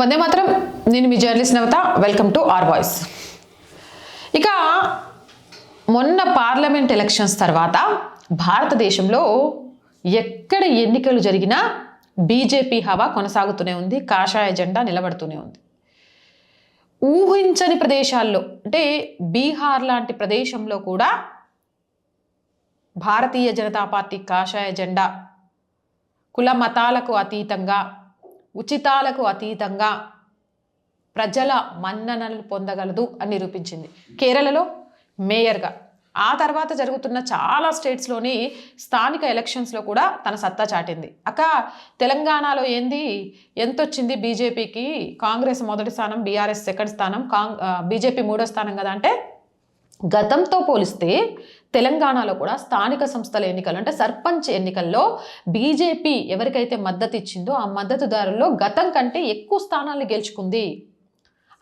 వందే మాత్రం. నేను మీ journalist Navatha. Welcome to R voice ఇక మొన్న పార్లమెంట్ ఎలక్షన్స్ తర్వాత భారతదేశంలో ఎక్కడ ఎన్నికలు జరిగినా బీజేపీ హవా కొనసాగుతూనే ఉంది కాషాయ జెండా నిలబడుతూనే ఉంది. ఊహించని ప్రదేశాల్లో అంటే బీహార్ లాంటి ప్రదేశంలో కూడా భారతీయ జనతా పార్టీ కాషాయ జెండా కుల మతాలకు అతీతంగా ఉచితాలకు అతీతంగా ప్రజల మన్ననలు పొందగలదు అని నిరూపించింది. కేరళలో మేయర్గా. ఆ తర్వాత జరుగుతున్న చాలా స్టేట్స్లోని స్థానిక ఎలక్షన్స్లో కూడా తన సత్తా చాటింది. అక్క తెలంగాణలో ఏంది? ఎంత వచ్చింది బీజేపీకి? కాంగ్రెస్ మొదటి స్థానం బీఆర్ఎస్ సెకండ్ స్థానం కాంగ్ బీజేపీ మూడో స్థానం కదా అంటే గతంతో పోలిస్తే తెలంగాణలో కూడా స్థానిక సంస్థల ఎన్నికలు అంటే సర్పంచ్ ఎన్నికల్లో బీజేపీ ఎవరికైతే మద్దతు ఇచ్చిందో ఆ మద్దతుదారుల్లో గతం కంటే ఎక్కువ స్థానాలు గెలుచుకుంది.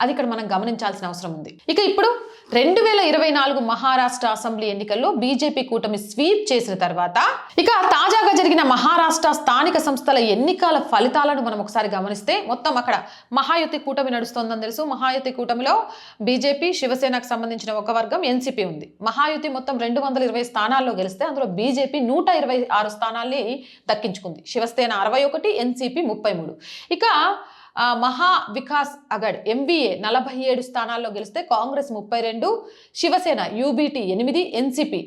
అది ఇక్కడ మనం గమనించాల్సిన అవసరం ఉంది. ఇక ఇప్పుడు రెండు వేల ఇరవై నాలుగు మహారాష్ట్ర అసెంబ్లీ ఎన్నికల్లో బీజేపీ కూటమి స్వీప్ చేసిన తర్వాత ఇక తాజాగా జరిగిన మహారాష్ట్ర స్థానిక సంస్థల ఎన్నికల ఫలితాలను మనం ఒకసారి గమనిస్తే మొత్తం అక్కడ మహాయుతి కూటమి నడుస్తోందని తెలుసు. మహాయుతి కూటమిలో బీజేపీ శివసేనకు సంబంధించిన ఒక వర్గం ఎన్సీపీ ఉంది. మహాయుతి మొత్తం రెండు వందల ఇరవై స్థానాల్లో గెలిస్తే అందులో బీజేపీ నూట ఇరవై ఆరు స్థానాల్ని దక్కించుకుంది. శివసేన అరవై ఒకటి ఎన్సీపీ ముప్పై మూడు. ఇక మహా వికాస్ అగడ్ ఎంబీఏ నలభై ఏడు స్థానాల్లో గెలిస్తే కాంగ్రెస్ ముప్పై రెండు శివసేన యూబీటీ ఎనిమిది ఎన్సిపి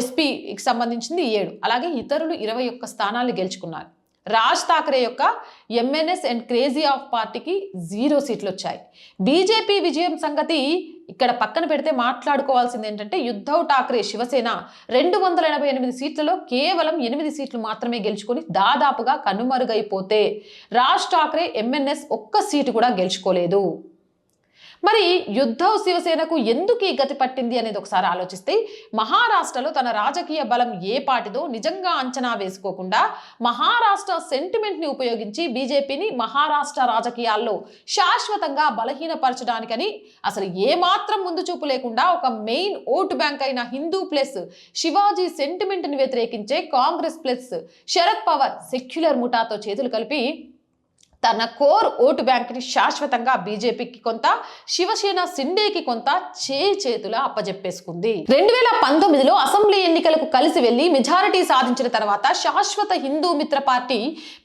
ఎస్పీకి సంబంధించింది ఏడు. అలాగే ఇతరులు ఇరవై ఒక్క స్థానాలు గెలుచుకున్నారు. రాజ్ ఠాక్రే యొక్క ఎంఎన్ఎస్ అండ్ క్రేజీ ఆఫ్ పార్టీకి జీరో సీట్లు వచ్చాయి బీజేపీ విజయం సంగతి ఇక్కడ పక్కన పెడితే మాట్లాడుకోవాల్సింది ఏంటంటే యుద్ధవ్ ఠాక్రే శివసేన రెండు వందల ఎనభై ఎనిమిది సీట్లలో కేవలం ఎనిమిది సీట్లు మాత్రమే గెలుచుకొని దాదాపుగా కనుమరుగైపోతే రాజ్ ఠాక్రే ఎంఎన్ఎస్ ఒక్క సీటు కూడా గెలుచుకోలేదు. మరి యుద్ధవ్ శివసేనకు ఎందుకు ఈ గతి పట్టింది అనేది ఒకసారి ఆలోచిస్తే మహారాష్ట్రలో తన రాజకీయ బలం ఏ పాటిదో నిజంగా అంచనా వేసుకోకుండా మహారాష్ట్ర సెంటిమెంట్ని ఉపయోగించి బీజేపీని మహారాష్ట్ర రాజకీయాల్లో శాశ్వతంగా బలహీనపరచడానికని అసలు ఏమాత్రం ముందు చూపు లేకుండా ఒక మెయిన్ ఓటు బ్యాంక్ అయిన హిందూ ప్లస్ శివాజీ సెంటిమెంట్ని వ్యతిరేకించే కాంగ్రెస్ ప్లస్ శరద్ పవార్ సెక్యులర్ ముఠాతో చేతులు కలిపి తన కోర్ ఓటు బ్యాంక్ని శాశ్వతంగా బీజేపీకి కొంత శివసేన సిండేకి కొంత చే చేతుల అప్పజెప్పేసుకుంది. రెండు వేల పంతొమ్మిదిలో అసెంబ్లీ ఎన్నికలకు కలిసి వెళ్ళి మెజారిటీ సాధించిన తర్వాత శాశ్వత హిందూ మిత్ర పార్టీ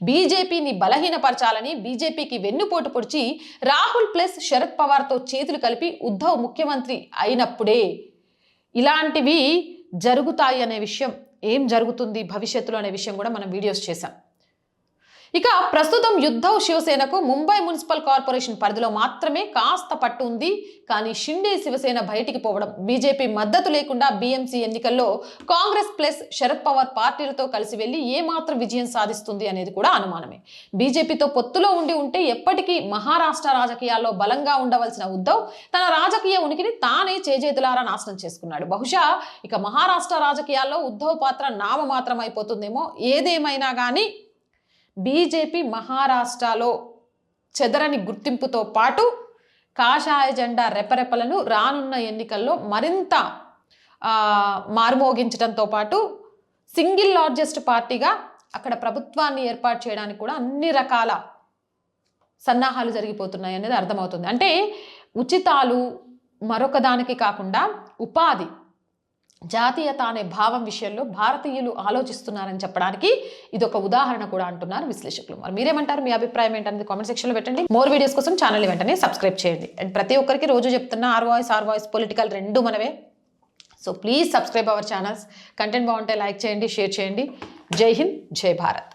బీజేపీని బలహీనపరచాలని బీజేపీకి వెన్నుపోటు పొడిచి రాహుల్ ప్లస్ శరద్ పవార్తో చేతులు కలిపి ఉద్ధవ్ ముఖ్యమంత్రి అయినప్పుడే. ఇలాంటివి జరుగుతాయి అనే విషయం ఏం జరుగుతుంది భవిష్యత్తులో అనే విషయం కూడా మనం వీడియోస్ చేశాం. ఇక ప్రస్తుతం యుద్ధవ్ శివసేనకు ముంబై మున్సిపల్ కార్పొరేషన్ పరిధిలో మాత్రమే కాస్త పట్టు ఉంది. కానీ షిండే శివసేన బయటికి పోవడం బీజేపీ మద్దతు లేకుండా బీఎంసీ ఎన్నికల్లో కాంగ్రెస్ ప్లస్ శరద్ పవార్ పార్టీలతో కలిసి వెళ్ళి ఏమాత్రం విజయం సాధిస్తుంది అనేది కూడా అనుమానమే. బీజేపీతో పొత్తులో ఉండి ఉంటే ఎప్పటికీ మహారాష్ట్ర రాజకీయాల్లో బలంగా ఉండవలసిన ఉద్ధవ్ తన రాజకీయ ఉనికిని తానే చేజేతులారా నాశనం చేసుకున్నాడు. బహుశా ఇక మహారాష్ట్ర రాజకీయాల్లో ఉద్ధవ్ పాత్ర నామమాత్రం అయిపోతుందేమో ఏదేమైనా కానీ బీజేపీ మహారాష్ట్రలో చెదరని గుర్తింపుతో పాటు కాషాయ జెండా రెపరెపలను రానున్న ఎన్నికల్లో మరింత మార్మోగించడంతో పాటు సింగిల్ లార్జెస్ట్ పార్టీగా అక్కడ ప్రభుత్వాన్ని ఏర్పాటు చేయడానికి కూడా అన్ని రకాల సన్నాహాలు జరిగిపోతున్నాయి అనేది అర్థమవుతుంది. అంటే ఉచితాలు మరొక దానికి కాకుండా ఉపాధి జాతీయత అనే భావం విషయంలో భారతీయులు ఆలోచిస్తున్నారని చెప్పడానికి ఇది ఒక ఉదాహరణ కూడా అంటున్నారు విశ్లేషకులు. మరి మీరేమంటారు? మీ అభిప్రాయం ఏంటనేది కామెంట్ సెక్షన్లో పెట్టండి. మోర్ వీడియోస్ కోసం ఛానల్ వెంటనే సబ్స్క్రైబ్ చేయండి. అండ్ ప్రతి ఒక్కరికి రోజు చెప్తున్న R voice R voice political రెండు మనవే. So please subscribe our channels content బాగుంటే లైక్ చేయండి షేర్ చేయండి. జై హింద్ జై భారత్